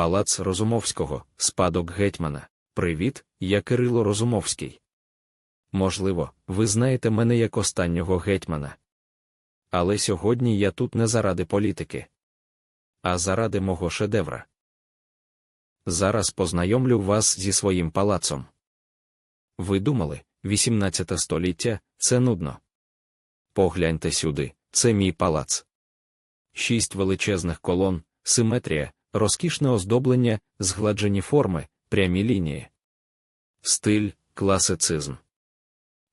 Палац Розумовського, спадок гетьмана. Привіт, я Кирило Розумовський. Можливо, ви знаєте мене як останнього гетьмана. Але сьогодні я тут не заради політики, а заради мого шедевра. Зараз познайомлю вас зі своїм палацом. Ви думали, 18 століття це нудно. Погляньте сюди, це мій палац. Шість величезних колон, симетрія, розкішне оздоблення, згладжені форми, прямі лінії. Стиль, класицизм.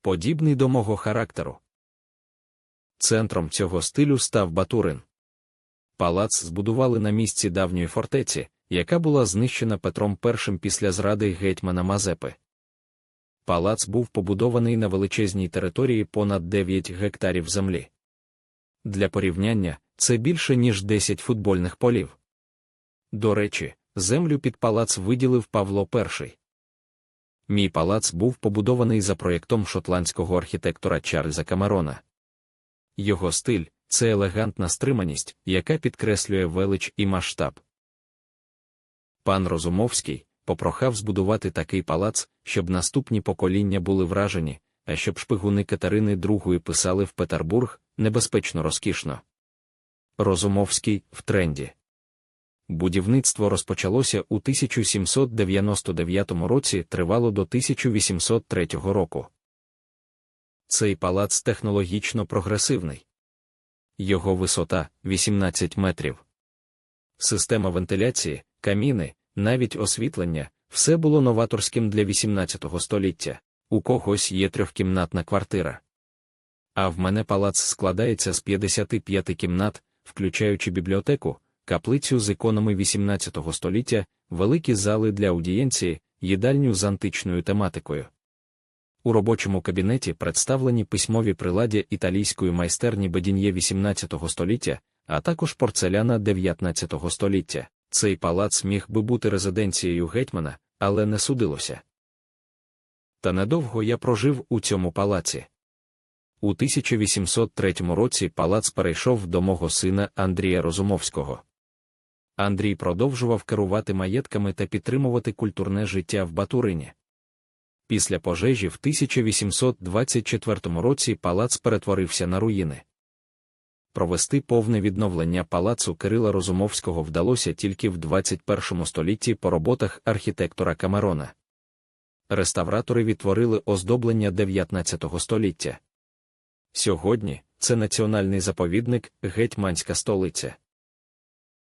Подібний до мого характеру. Центром цього стилю став Батурин. Палац збудували на місці давньої фортеці, яка була знищена Петром І після зради гетьмана Мазепи. Палац був побудований на величезній території понад 9 гектарів землі. Для порівняння, це більше ніж 10 футбольних полів. До речі, землю під палац виділив Павло І. Мій палац був побудований за проєктом шотландського архітектора Чарльза Камерона. Його стиль це елегантна стриманість, яка підкреслює велич і масштаб. Пан Розумовський попрохав збудувати такий палац, щоб наступні покоління були вражені, а щоб шпигуни Катерини II писали в Петербург небезпечно розкішно. Розумовський в тренді. Будівництво розпочалося у 1799 році, тривало до 1803 року. Цей палац технологічно прогресивний. Його висота 18 метрів. Система вентиляції, каміни, навіть освітлення все було новаторським для 18 століття. У когось є трьохкімнатна квартира. А в мене палац складається з 55 кімнат, включаючи бібліотеку, каплицю з іконами 18 століття, великі зали для аудієнції, їдальню з античною тематикою. У робочому кабінеті представлені письмові приладдя італійської майстерні Бедін'є 18 століття, а також порцеляна 19 століття. Цей палац міг би бути резиденцією гетьмана, але не судилося. Та недовго я прожив у цьому палаці. У 1803 році палац перейшов до мого сина Андрія Розумовського. Андрій продовжував керувати маєтками та підтримувати культурне життя в Батурині. Після пожежі в 1824 році палац перетворився на руїни. Провести повне відновлення палацу Кирила Розумовського вдалося тільки в 21 столітті по роботах архітектора Камерона. Реставратори відтворили оздоблення 19 століття. Сьогодні це національний заповідник, гетьманська столиця.